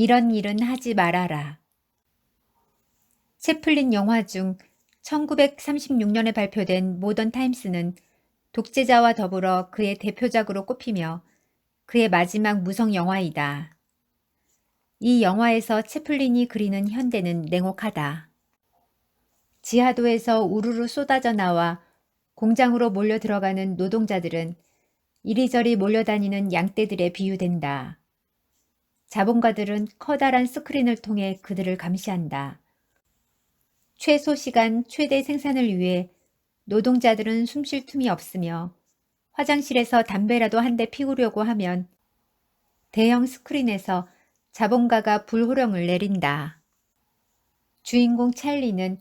이런 일은 하지 말아라. 채플린 영화 중 1936년에 발표된 모던 타임스는 독재자와 더불어 그의 대표작으로 꼽히며 그의 마지막 무성 영화이다. 이 영화에서 채플린이 그리는 현대는 냉혹하다. 지하도에서 우르르 쏟아져 나와 공장으로 몰려 들어가는 노동자들은 이리저리 몰려다니는 양떼들에 비유된다. 자본가들은 커다란 스크린을 통해 그들을 감시한다. 최소 시간 최대 생산을 위해 노동자들은 숨 쉴 틈이 없으며 화장실에서 담배라도 한 대 피우려고 하면 대형 스크린에서 자본가가 불호령을 내린다. 주인공 찰리는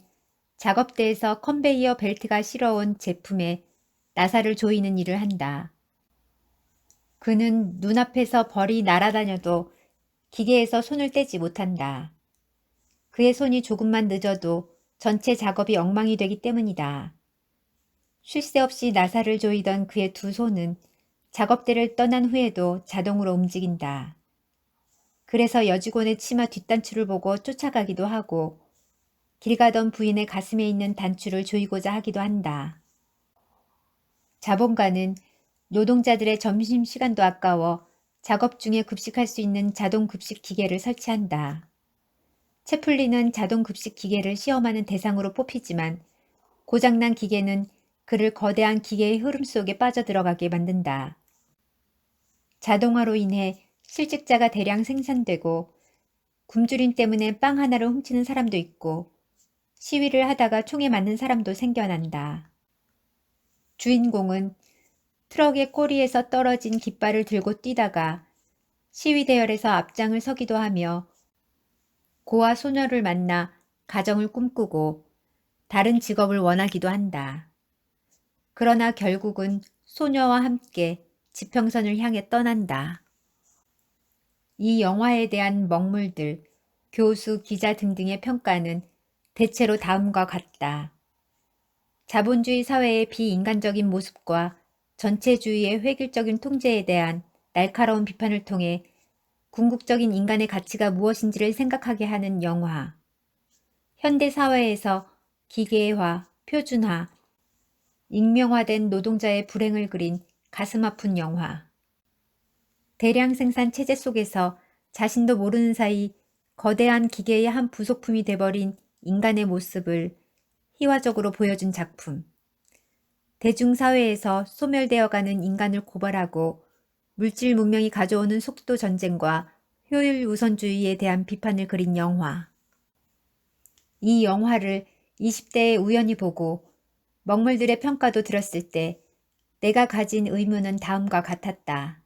작업대에서 컨베이어 벨트가 실어온 제품에 나사를 조이는 일을 한다. 그는 눈앞에서 벌이 날아다녀도 기계에서 손을 떼지 못한다. 그의 손이 조금만 늦어도 전체 작업이 엉망이 되기 때문이다. 쉴 새 없이 나사를 조이던 그의 두 손은 작업대를 떠난 후에도 자동으로 움직인다. 그래서 여직원의 치마 뒷단추를 보고 쫓아가기도 하고 길 가던 부인의 가슴에 있는 단추를 조이고자 하기도 한다. 자본가는 노동자들의 점심시간도 아까워 작업 중에 급식할 수 있는 자동 급식 기계를 설치한다. 채플린은 자동 급식 기계를 시험하는 대상으로 뽑히지만 고장난 기계는 그를 거대한 기계의 흐름 속에 빠져들어가게 만든다. 자동화로 인해 실직자가 대량 생산되고 굶주림 때문에 빵 하나를 훔치는 사람도 있고 시위를 하다가 총에 맞는 사람도 생겨난다. 주인공은 트럭의 꼬리에서 떨어진 깃발을 들고 뛰다가 시위 대열에서 앞장을 서기도 하며 고아 소녀를 만나 가정을 꿈꾸고 다른 직업을 원하기도 한다. 그러나 결국은 소녀와 함께 지평선을 향해 떠난다. 이 영화에 대한 먹물들, 교수, 기자 등등의 평가는 대체로 다음과 같다. 자본주의 사회의 비인간적인 모습과 전체주의의 획일적인 통제에 대한 날카로운 비판을 통해 궁극적인 인간의 가치가 무엇인지를 생각하게 하는 영화. 현대 사회에서 기계화, 표준화, 익명화된 노동자의 불행을 그린 가슴 아픈 영화. 대량 생산 체제 속에서 자신도 모르는 사이 거대한 기계의 한 부속품이 돼버린 인간의 모습을 희화적으로 보여준 작품. 대중사회에서 소멸되어가는 인간을 고발하고 물질 문명이 가져오는 속도 전쟁과 효율 우선주의에 대한 비판을 그린 영화. 이 영화를 20대에 우연히 보고 먹물들의 평가도 들었을 때 내가 가진 의문은 다음과 같았다.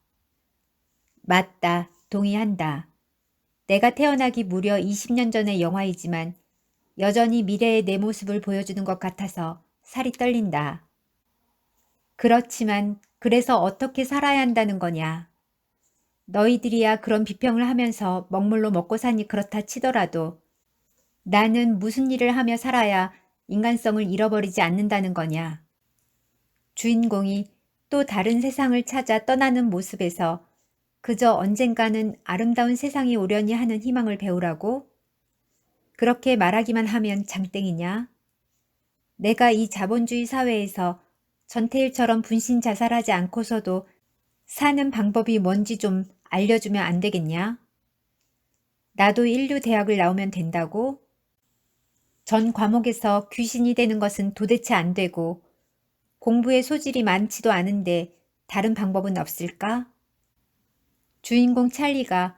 맞다, 동의한다. 내가 태어나기 무려 20년 전의 영화이지만 여전히 미래의 내 모습을 보여주는 것 같아서 살이 떨린다. 그렇지만 그래서 어떻게 살아야 한다는 거냐. 너희들이야 그런 비평을 하면서 먹물로 먹고 사니 그렇다 치더라도 나는 무슨 일을 하며 살아야 인간성을 잃어버리지 않는다는 거냐. 주인공이 또 다른 세상을 찾아 떠나는 모습에서 그저 언젠가는 아름다운 세상이 오려니 하는 희망을 배우라고? 그렇게 말하기만 하면 장땡이냐? 내가 이 자본주의 사회에서 전태일처럼 분신 자살하지 않고서도 사는 방법이 뭔지 좀 알려주면 안 되겠냐? 나도 인류 대학을 나오면 된다고? 전 과목에서 귀신이 되는 것은 도대체 안 되고 공부에 소질이 많지도 않은데 다른 방법은 없을까? 주인공 찰리가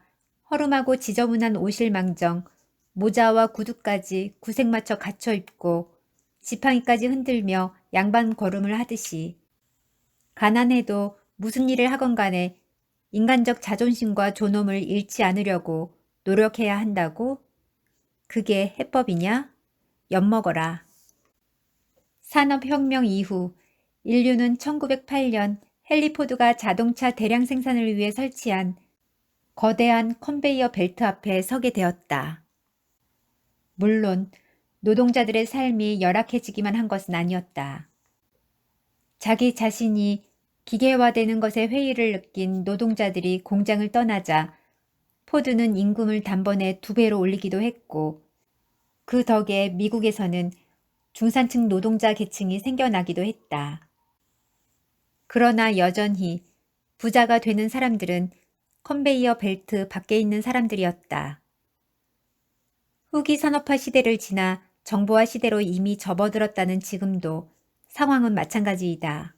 허름하고 지저분한 옷을 망정 모자와 구두까지 구색 맞춰 갖춰 입고 지팡이까지 흔들며 양반 걸음을 하듯이 가난해도 무슨 일을 하건 간에 인간적 자존심과 존엄을 잃지 않으려고 노력해야 한다고? 그게 해법이냐? 엿먹어라. 산업혁명 이후 인류는 1908년 헨리포드가 자동차 대량 생산을 위해 설치한 거대한 컨베이어 벨트 앞에 서게 되었다. 물론 노동자들의 삶이 열악해지기만 한 것은 아니었다. 자기 자신이 기계화되는 것에 회의를 느낀 노동자들이 공장을 떠나자 포드는 임금을 단번에 두 배로 올리기도 했고 그 덕에 미국에서는 중산층 노동자 계층이 생겨나기도 했다. 그러나 여전히 부자가 되는 사람들은 컨베이어 벨트 밖에 있는 사람들이었다. 후기 산업화 시대를 지나 정보화 시대로 이미 접어들었다는 지금도 상황은 마찬가지이다.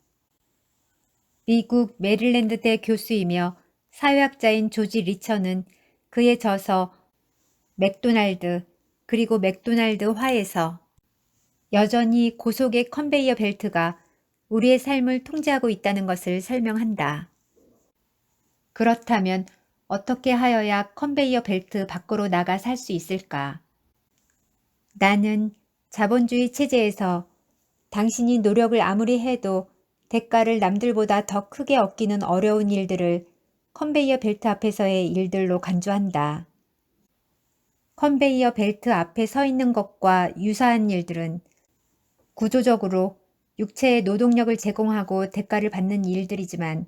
미국 메릴랜드대 교수이며 사회학자인 조지 리처는 그의 저서 맥도날드 그리고 맥도날드 화에서 여전히 고속의 컨베이어 벨트가 우리의 삶을 통제하고 있다는 것을 설명한다. 그렇다면 어떻게 하여야 컨베이어 벨트 밖으로 나가 살 수 있을까? 나는 자본주의 체제에서 당신이 노력을 아무리 해도 대가를 남들보다 더 크게 얻기는 어려운 일들을 컨베이어 벨트 앞에서의 일들로 간주한다. 컨베이어 벨트 앞에 서 있는 것과 유사한 일들은 구조적으로 육체의 노동력을 제공하고 대가를 받는 일들이지만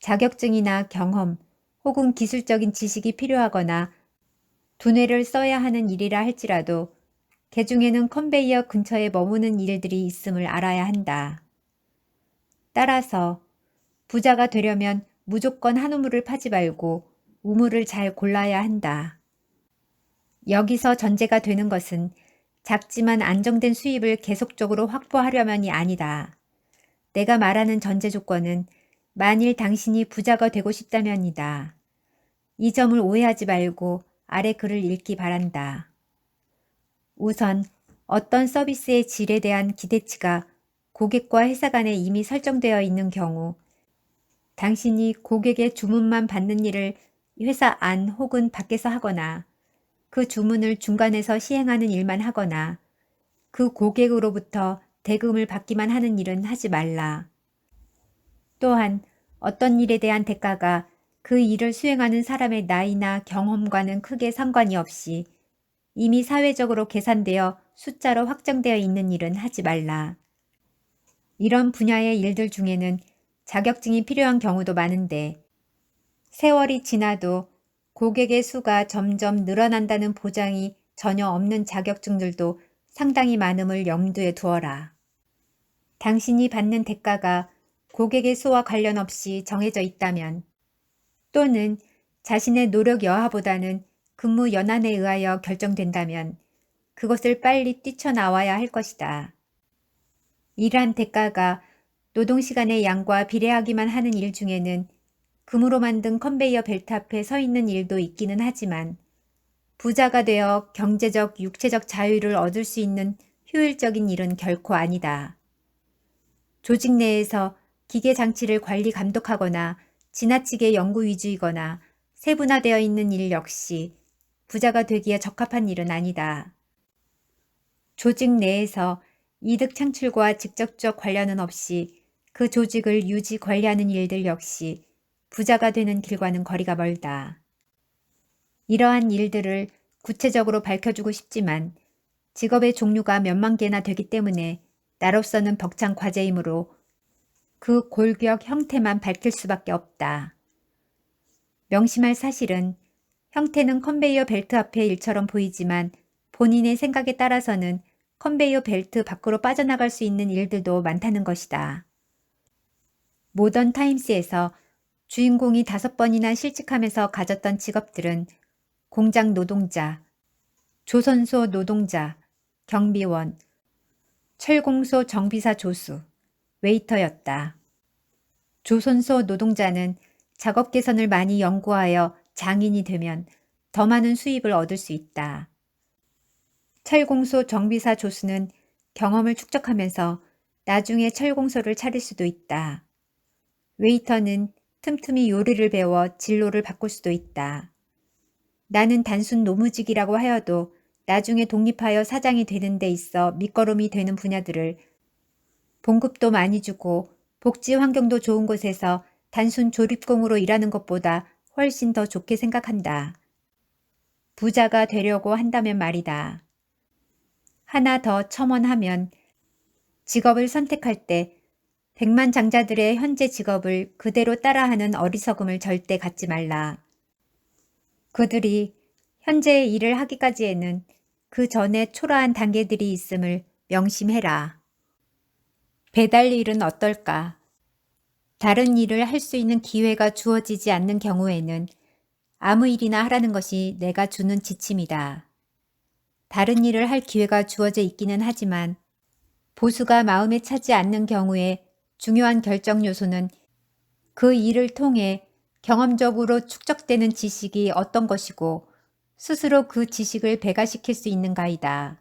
자격증이나 경험 혹은 기술적인 지식이 필요하거나 두뇌를 써야 하는 일이라 할지라도 개 중에는 컨베이어 근처에 머무는 일들이 있음을 알아야 한다. 따라서 부자가 되려면 무조건 한 우물을 파지 말고 우물을 잘 골라야 한다. 여기서 전제가 되는 것은 작지만 안정된 수입을 계속적으로 확보하려면이 아니다. 내가 말하는 전제 조건은 만일 당신이 부자가 되고 싶다면이다. 이 점을 오해하지 말고 아래 글을 읽기 바란다. 우선 어떤 서비스의 질에 대한 기대치가 고객과 회사 간에 이미 설정되어 있는 경우 당신이 고객의 주문만 받는 일을 회사 안 혹은 밖에서 하거나 그 주문을 중간에서 시행하는 일만 하거나 그 고객으로부터 대금을 받기만 하는 일은 하지 말라. 또한 어떤 일에 대한 대가가 그 일을 수행하는 사람의 나이나 경험과는 크게 상관이 없이 이미 사회적으로 계산되어 숫자로 확정되어 있는 일은 하지 말라. 이런 분야의 일들 중에는 자격증이 필요한 경우도 많은데 세월이 지나도 고객의 수가 점점 늘어난다는 보장이 전혀 없는 자격증들도 상당히 많음을 염두에 두어라. 당신이 받는 대가가 고객의 수와 관련 없이 정해져 있다면 또는 자신의 노력 여하보다는 근무 연한에 의하여 결정된다면 그것을 빨리 뛰쳐나와야 할 것이다. 이러한 대가가 노동시간의 양과 비례하기만 하는 일 중에는 금으로 만든 컨베이어 벨트 앞에 서 있는 일도 있기는 하지만 부자가 되어 경제적, 육체적 자유를 얻을 수 있는 효율적인 일은 결코 아니다. 조직 내에서 기계 장치를 관리 감독하거나 지나치게 연구 위주이거나 세분화되어 있는 일 역시 부자가 되기에 적합한 일은 아니다. 조직 내에서 이득 창출과 직접적 관련은 없이 그 조직을 유지 관리하는 일들 역시 부자가 되는 길과는 거리가 멀다. 이러한 일들을 구체적으로 밝혀주고 싶지만 직업의 종류가 몇만 개나 되기 때문에 나로서는 벅찬 과제이므로 그 골격 형태만 밝힐 수밖에 없다. 명심할 사실은 형태는 컨베이어 벨트 앞의 일처럼 보이지만 본인의 생각에 따라서는 컨베이어 벨트 밖으로 빠져나갈 수 있는 일들도 많다는 것이다. 모던 타임스에서 주인공이 다섯 번이나 실직하면서 가졌던 직업들은 공장 노동자, 조선소 노동자, 경비원, 철공소 정비사 조수, 웨이터였다. 조선소 노동자는 작업 개선을 많이 연구하여 장인이 되면 더 많은 수입을 얻을 수 있다. 철공소 정비사 조수는 경험을 축적하면서 나중에 철공소를 차릴 수도 있다. 웨이터는 틈틈이 요리를 배워 진로를 바꿀 수도 있다. 나는 단순 노무직이라고 하여도 나중에 독립하여 사장이 되는 데 있어 밑거름이 되는 분야들을 봉급도 많이 주고 복지 환경도 좋은 곳에서 단순 조립공으로 일하는 것보다 훨씬 더 좋게 생각한다. 부자가 되려고 한다면 말이다. 하나 더 첨언하면 직업을 선택할 때 백만 장자들의 현재 직업을 그대로 따라하는 어리석음을 절대 갖지 말라. 그들이 현재의 일을 하기까지에는 그 전에 초라한 단계들이 있음을 명심해라. 배달 일은 어떨까? 다른 일을 할 수 있는 기회가 주어지지 않는 경우에는 아무 일이나 하라는 것이 내가 주는 지침이다. 다른 일을 할 기회가 주어져 있기는 하지만 보수가 마음에 차지 않는 경우에 중요한 결정 요소는 그 일을 통해 경험적으로 축적되는 지식이 어떤 것이고 스스로 그 지식을 배가시킬 수 있는가이다.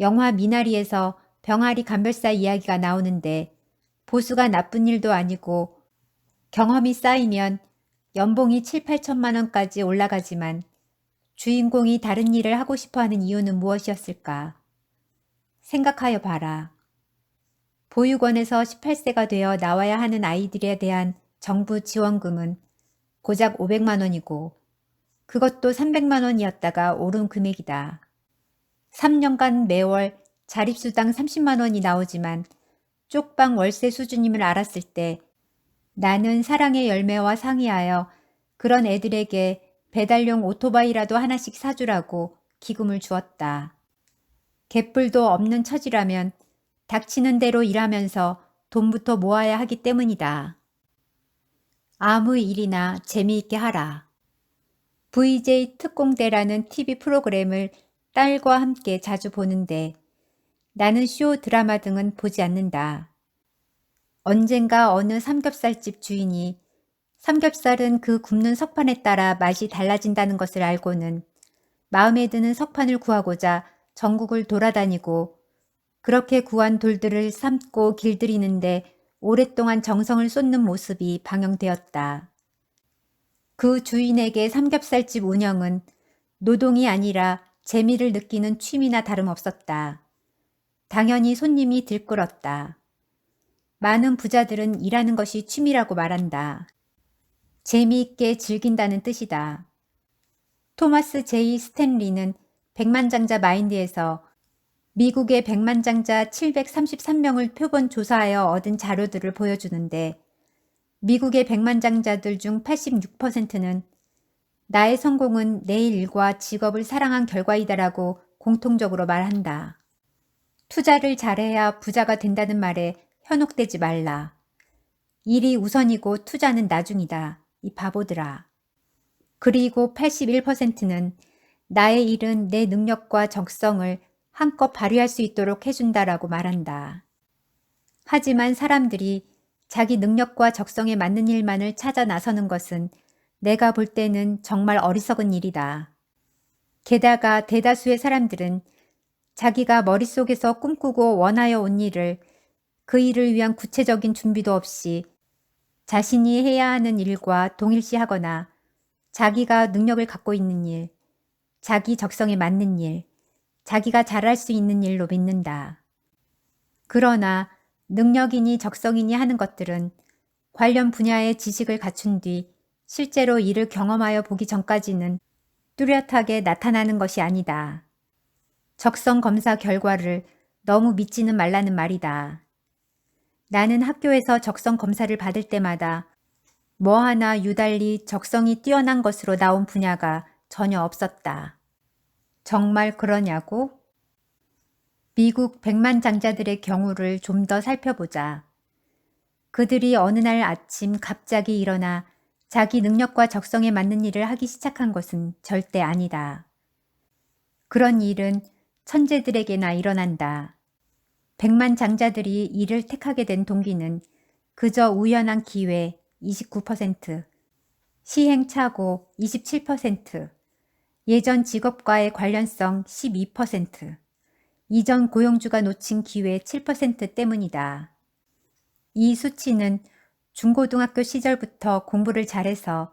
영화 미나리에서 병아리 감별사 이야기가 나오는데 보수가 나쁜 일도 아니고 경험이 쌓이면 연봉이 7, 8천만 원까지 올라가지만 주인공이 다른 일을 하고 싶어 하는 이유는 무엇이었을까? 생각하여 봐라. 보육원에서 18세가 되어 나와야 하는 아이들에 대한 정부 지원금은 고작 500만 원이고 그것도 300만 원이었다가 오른 금액이다. 3년간 매월 자립수당 30만 원이 나오지만 쪽방 월세 수준임을 알았을 때 나는 사랑의 열매와 상의하여 그런 애들에게 배달용 오토바이라도 하나씩 사주라고 기금을 주었다. 개뿔도 없는 처지라면 닥치는 대로 일하면서 돈부터 모아야 하기 때문이다. 아무 일이나 재미있게 하라. VJ 특공대라는 TV 프로그램을 딸과 함께 자주 보는데 나는 쇼 드라마 등은 보지 않는다. 언젠가 어느 삼겹살집 주인이 삼겹살은 그 굽는 석판에 따라 맛이 달라진다는 것을 알고는 마음에 드는 석판을 구하고자 전국을 돌아다니고 그렇게 구한 돌들을 삶고 길들이는데 오랫동안 정성을 쏟는 모습이 방영되었다. 그 주인에게 삼겹살집 운영은 노동이 아니라 재미를 느끼는 취미나 다름없었다. 당연히 손님이 들끓었다. 많은 부자들은 일하는 것이 취미라고 말한다. 재미있게 즐긴다는 뜻이다. 토마스 제이 스탠리는 백만장자 마인드에서 미국의 백만장자 733명을 표본 조사하여 얻은 자료들을 보여주는데 미국의 백만장자들 중 86%는 나의 성공은 내 일과 직업을 사랑한 결과이다라고 공통적으로 말한다. 투자를 잘해야 부자가 된다는 말에 현혹되지 말라. 일이 우선이고 투자는 나중이다. 이 바보들아. 그리고 81%는 나의 일은 내 능력과 적성을 한껏 발휘할 수 있도록 해준다라고 말한다. 하지만 사람들이 자기 능력과 적성에 맞는 일만을 찾아 나서는 것은 내가 볼 때는 정말 어리석은 일이다. 게다가 대다수의 사람들은 자기가 머릿속에서 꿈꾸고 원하여 온 일을 그 일을 위한 구체적인 준비도 없이 자신이 해야 하는 일과 동일시하거나 자기가 능력을 갖고 있는 일, 자기 적성에 맞는 일, 자기가 잘할 수 있는 일로 믿는다. 그러나 능력이니 적성이니 하는 것들은 관련 분야의 지식을 갖춘 뒤 실제로 이를 경험하여 보기 전까지는 뚜렷하게 나타나는 것이 아니다. 적성 검사 결과를 너무 믿지는 말라는 말이다. 나는 학교에서 적성 검사를 받을 때마다 뭐 하나 유달리 적성이 뛰어난 것으로 나온 분야가 전혀 없었다. 정말 그러냐고? 미국 백만 장자들의 경우를 좀 더 살펴보자. 그들이 어느 날 아침 갑자기 일어나 자기 능력과 적성에 맞는 일을 하기 시작한 것은 절대 아니다. 그런 일은 천재들에게나 일어난다. 백만 장자들이 이를 택하게 된 동기는 그저 우연한 기회 29%, 시행착오 27%, 예전 직업과의 관련성 12%, 이전 고용주가 놓친 기회 7% 때문이다. 이 수치는 중고등학교 시절부터 공부를 잘해서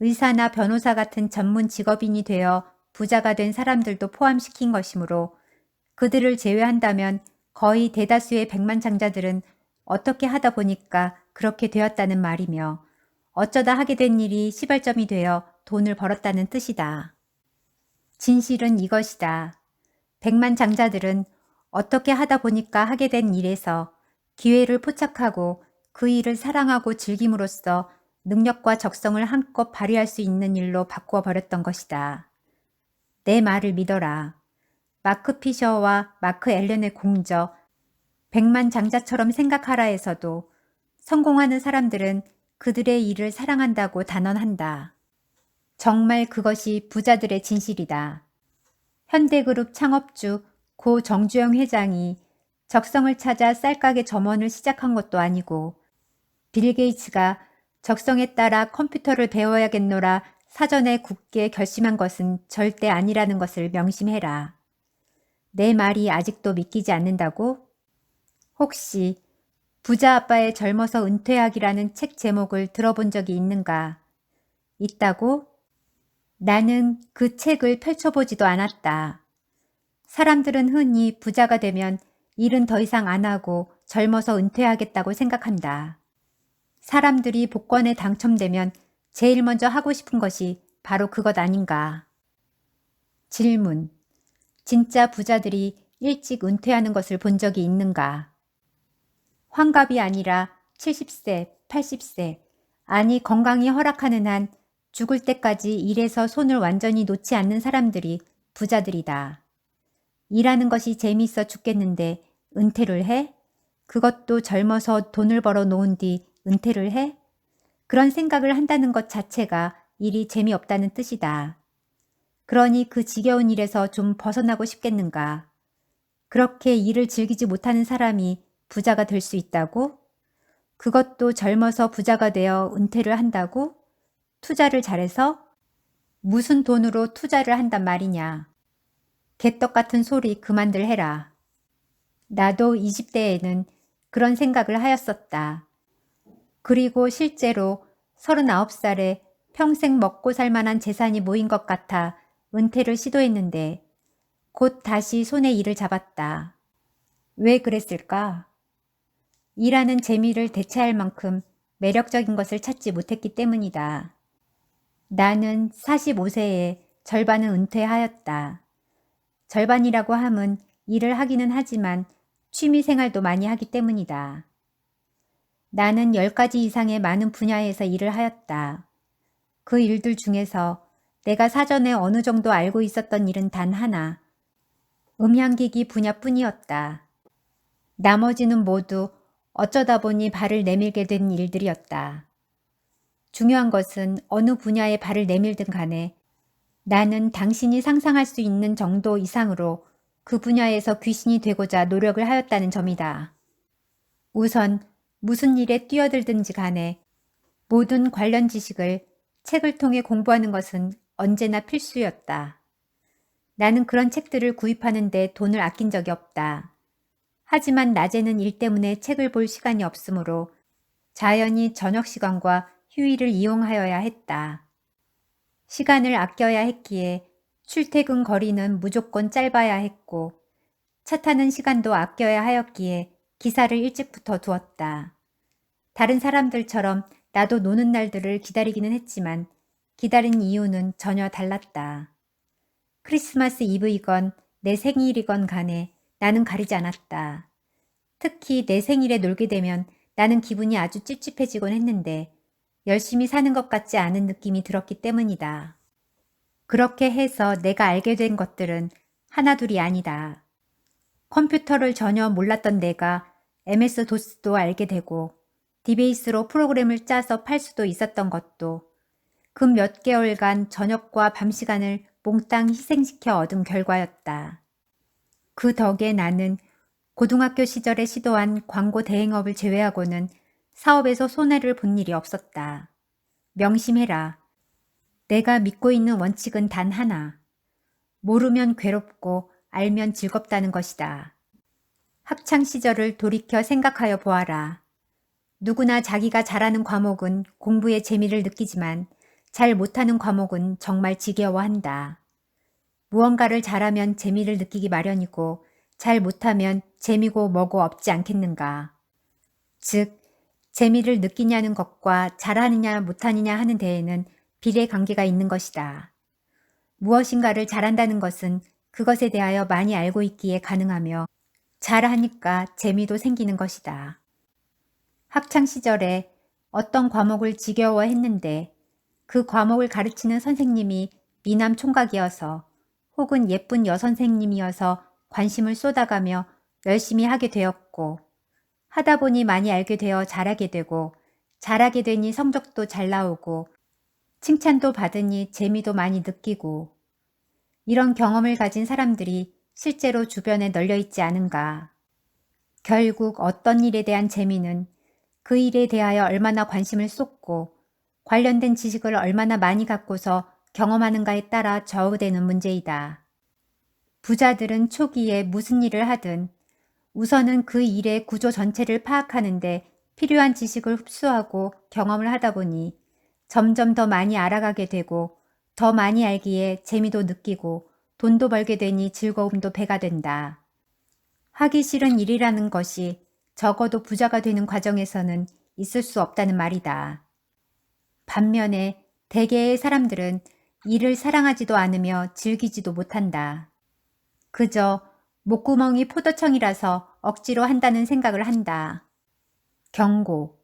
의사나 변호사 같은 전문 직업인이 되어 부자가 된 사람들도 포함시킨 것이므로 그들을 제외한다면 거의 대다수의 백만장자들은 어떻게 하다 보니까 그렇게 되었다는 말이며 어쩌다 하게 된 일이 시발점이 되어 돈을 벌었다는 뜻이다. 진실은 이것이다. 백만장자들은 어떻게 하다 보니까 하게 된 일에서 기회를 포착하고 그 일을 사랑하고 즐김으로써 능력과 적성을 한껏 발휘할 수 있는 일로 바꾸어 버렸던 것이다. 내 말을 믿어라. 마크 피셔와 마크 앨런의 공저, 백만 장자처럼 생각하라 해서도 성공하는 사람들은 그들의 일을 사랑한다고 단언한다. 정말 그것이 부자들의 진실이다. 현대그룹 창업주 고 정주영 회장이 적성을 찾아 쌀가게 점원을 시작한 것도 아니고 빌 게이츠가 적성에 따라 컴퓨터를 배워야겠노라 사전에 굳게 결심한 것은 절대 아니라는 것을 명심해라. 내 말이 아직도 믿기지 않는다고? 혹시 부자 아빠의 젊어서 은퇴하기라는 책 제목을 들어본 적이 있는가? 있다고? 나는 그 책을 펼쳐보지도 않았다. 사람들은 흔히 부자가 되면 일은 더 이상 안 하고 젊어서 은퇴하겠다고 생각한다. 사람들이 복권에 당첨되면 제일 먼저 하고 싶은 것이 바로 그것 아닌가. 질문. 진짜 부자들이 일찍 은퇴하는 것을 본 적이 있는가? 환갑이 아니라 70세, 80세, 아니 건강이 허락하는 한 죽을 때까지 일에서 손을 완전히 놓지 않는 사람들이 부자들이다. 일하는 것이 재미있어 죽겠는데 은퇴를 해? 그것도 젊어서 돈을 벌어 놓은 뒤 은퇴를 해? 그런 생각을 한다는 것 자체가 일이 재미없다는 뜻이다. 그러니 그 지겨운 일에서 좀 벗어나고 싶겠는가? 그렇게 일을 즐기지 못하는 사람이 부자가 될 수 있다고? 그것도 젊어서 부자가 되어 은퇴를 한다고? 투자를 잘해서? 무슨 돈으로 투자를 한단 말이냐? 개떡 같은 소리 그만들 해라. 나도 20대에는 그런 생각을 하였었다. 그리고 실제로 39살에 평생 먹고 살 만한 재산이 모인 것 같아 은퇴를 시도했는데 곧 다시 손에 일을 잡았다. 왜 그랬을까? 일하는 재미를 대체할 만큼 매력적인 것을 찾지 못했기 때문이다. 나는 45세에 절반은 은퇴하였다. 절반이라고 함은 일을 하기는 하지만 취미 생활도 많이 하기 때문이다. 나는 10가지 이상의 많은 분야에서 일을 하였다. 그 일들 중에서 내가 사전에 어느 정도 알고 있었던 일은 단 하나, 음향기기 분야뿐이었다. 나머지는 모두 어쩌다 보니 발을 내밀게 된 일들이었다. 중요한 것은 어느 분야에 발을 내밀든 간에 나는 당신이 상상할 수 있는 정도 이상으로 그 분야에서 귀신이 되고자 노력을 하였다는 점이다. 우선 무슨 일에 뛰어들든지 간에 모든 관련 지식을 책을 통해 공부하는 것은 언제나 필수였다. 나는 그런 책들을 구입하는데 돈을 아낀 적이 없다. 하지만 낮에는 일 때문에 책을 볼 시간이 없으므로 자연히 저녁 시간과 휴일을 이용하여야 했다. 시간을 아껴야 했기에 출퇴근 거리는 무조건 짧아야 했고 차 타는 시간도 아껴야 하였기에 기사를 일찍부터 두었다. 다른 사람들처럼 나도 노는 날들을 기다리기는 했지만 기다린 이유는 전혀 달랐다. 크리스마스 이브이건 내 생일이건 간에 나는 가리지 않았다. 특히 내 생일에 놀게 되면 나는 기분이 아주 찝찝해지곤 했는데 열심히 사는 것 같지 않은 느낌이 들었기 때문이다. 그렇게 해서 내가 알게 된 것들은 하나둘이 아니다. 컴퓨터를 전혀 몰랐던 내가 MS 도스도 알게 되고 디베이스로 프로그램을 짜서 팔 수도 있었던 것도 그 몇 개월간 저녁과 밤 시간을 몽땅 희생시켜 얻은 결과였다. 그 덕에 나는 고등학교 시절에 시도한 광고 대행업을 제외하고는 사업에서 손해를 본 일이 없었다. 명심해라. 내가 믿고 있는 원칙은 단 하나. 모르면 괴롭고 알면 즐겁다는 것이다. 학창 시절을 돌이켜 생각하여 보아라. 누구나 자기가 잘하는 과목은 공부에 재미를 느끼지만 잘 못하는 과목은 정말 지겨워한다. 무언가를 잘하면 재미를 느끼기 마련이고 잘 못하면 재미고 뭐고 없지 않겠는가. 즉, 재미를 느끼냐는 것과 잘하느냐 못하느냐 하는 데에는 비례 관계가 있는 것이다. 무엇인가를 잘한다는 것은 그것에 대하여 많이 알고 있기에 가능하며 잘하니까 재미도 생기는 것이다. 학창 시절에 어떤 과목을 지겨워했는데 그 과목을 가르치는 선생님이 미남 총각이어서 혹은 예쁜 여선생님이어서 관심을 쏟아가며 열심히 하게 되었고 하다 보니 많이 알게 되어 잘하게 되고 잘하게 되니 성적도 잘 나오고 칭찬도 받으니 재미도 많이 느끼고 이런 경험을 가진 사람들이 실제로 주변에 널려 있지 않은가. 결국 어떤 일에 대한 재미는 그 일에 대하여 얼마나 관심을 쏟고 관련된 지식을 얼마나 많이 갖고서 경험하는가에 따라 좌우되는 문제이다. 부자들은 초기에 무슨 일을 하든 우선은 그 일의 구조 전체를 파악하는데 필요한 지식을 흡수하고 경험을 하다 보니 점점 더 많이 알아가게 되고 더 많이 알기에 재미도 느끼고 돈도 벌게 되니 즐거움도 배가 된다. 하기 싫은 일이라는 것이 적어도 부자가 되는 과정에서는 있을 수 없다는 말이다. 반면에 대개의 사람들은 일을 사랑하지도 않으며 즐기지도 못한다. 그저 목구멍이 포도청이라서 억지로 한다는 생각을 한다. 경고.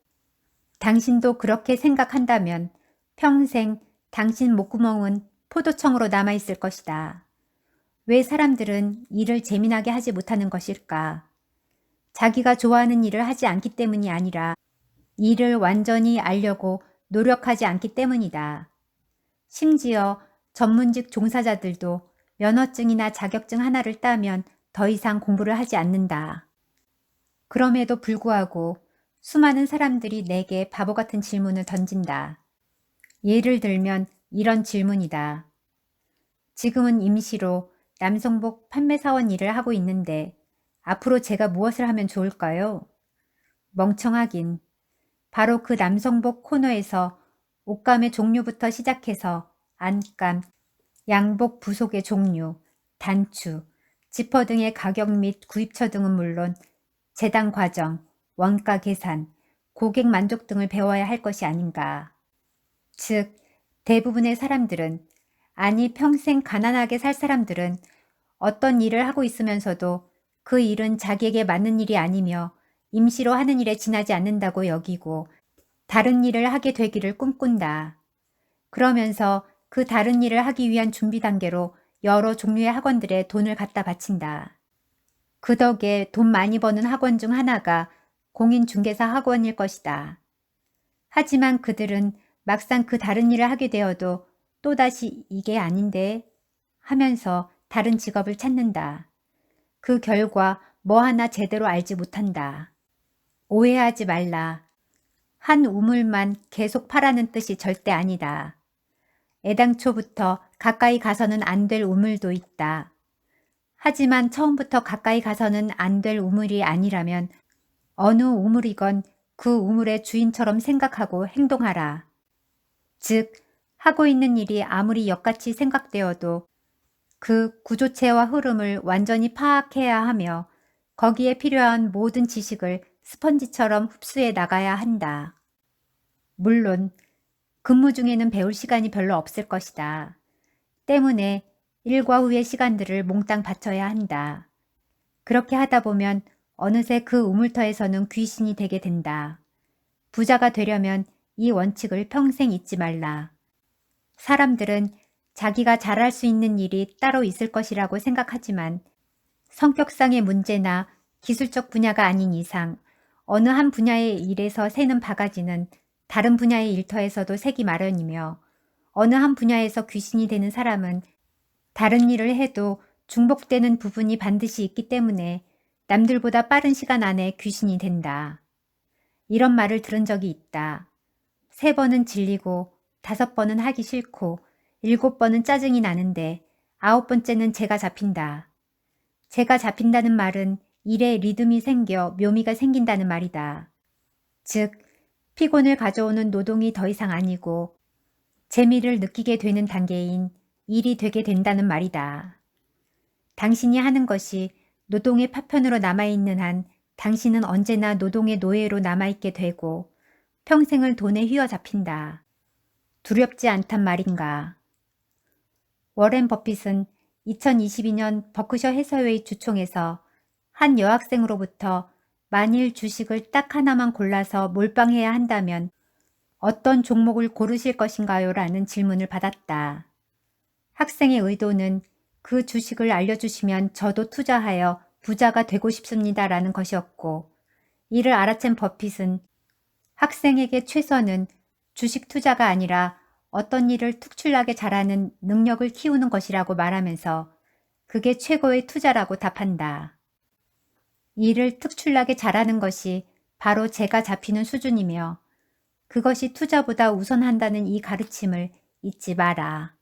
당신도 그렇게 생각한다면 평생 당신 목구멍은 포도청으로 남아있을 것이다. 왜 사람들은 일을 재미나게 하지 못하는 것일까? 자기가 좋아하는 일을 하지 않기 때문이 아니라 일을 완전히 알려고 노력하지 않기 때문이다. 심지어 전문직 종사자들도 면허증이나 자격증 하나를 따면 더 이상 공부를 하지 않는다. 그럼에도 불구하고 수많은 사람들이 내게 바보 같은 질문을 던진다. 예를 들면 이런 질문이다. 지금은 임시로 남성복 판매사원 일을 하고 있는데 앞으로 제가 무엇을 하면 좋을까요? 멍청하긴. 바로 그 남성복 코너에서 옷감의 종류부터 시작해서 안감, 양복 부속의 종류, 단추, 지퍼 등의 가격 및 구입처 등은 물론 재단 과정, 원가 계산, 고객 만족 등을 배워야 할 것이 아닌가. 즉, 대부분의 사람들은, 아니 평생 가난하게 살 사람들은 어떤 일을 하고 있으면서도 그 일은 자기에게 맞는 일이 아니며 임시로 하는 일에 지나지 않는다고 여기고 다른 일을 하게 되기를 꿈꾼다. 그러면서 그 다른 일을 하기 위한 준비 단계로 여러 종류의 학원들에 돈을 갖다 바친다. 그 덕에 돈 많이 버는 학원 중 하나가 공인중개사 학원일 것이다. 하지만 그들은 막상 그 다른 일을 하게 되어도 또다시 이게 아닌데 하면서 다른 직업을 찾는다. 그 결과 뭐 하나 제대로 알지 못한다. 오해하지 말라. 한 우물만 계속 파라는 뜻이 절대 아니다. 애당초부터 가까이 가서는 안 될 우물도 있다. 하지만 처음부터 가까이 가서는 안 될 우물이 아니라면 어느 우물이건 그 우물의 주인처럼 생각하고 행동하라. 즉, 하고 있는 일이 아무리 역같이 생각되어도 그 구조체와 흐름을 완전히 파악해야 하며 거기에 필요한 모든 지식을 스펀지처럼 흡수해 나가야 한다. 물론 근무 중에는 배울 시간이 별로 없을 것이다. 때문에 일과 후의 시간들을 몽땅 바쳐야 한다. 그렇게 하다 보면 어느새 그 우물터에서는 귀신이 되게 된다. 부자가 되려면 이 원칙을 평생 잊지 말라. 사람들은 자기가 잘할 수 있는 일이 따로 있을 것이라고 생각하지만 성격상의 문제나 기술적 분야가 아닌 이상 어느 한 분야의 일에서 새는 바가지는 다른 분야의 일터에서도 새기 마련이며 어느 한 분야에서 귀신이 되는 사람은 다른 일을 해도 중복되는 부분이 반드시 있기 때문에 남들보다 빠른 시간 안에 귀신이 된다. 이런 말을 들은 적이 있다. 세 번은 질리고 다섯 번은 하기 싫고 일곱 번은 짜증이 나는데 아홉 번째는 제가 잡힌다. 제가 잡힌다는 말은 일에 리듬이 생겨 묘미가 생긴다는 말이다. 즉, 피곤을 가져오는 노동이 더 이상 아니고 재미를 느끼게 되는 단계인 일이 되게 된다는 말이다. 당신이 하는 것이 노동의 파편으로 남아있는 한 당신은 언제나 노동의 노예로 남아있게 되고 평생을 돈에 휘어잡힌다. 두렵지 않단 말인가. 워렌 버핏은 2022년 버크셔 해서웨이 주총에서 한 여학생으로부터 만일 주식을 딱 하나만 골라서 몰빵해야 한다면 어떤 종목을 고르실 것인가요? 라는 질문을 받았다. 학생의 의도는 그 주식을 알려주시면 저도 투자하여 부자가 되고 싶습니다. 라는 것이었고, 이를 알아챈 버핏은 학생에게 최선은 주식 투자가 아니라 어떤 일을 특출나게 잘하는 능력을 키우는 것이라고 말하면서 그게 최고의 투자라고 답한다. 일을 특출나게 잘하는 것이 바로 제가 잡히는 수준이며 그것이 투자보다 우선한다는 이 가르침을 잊지 마라.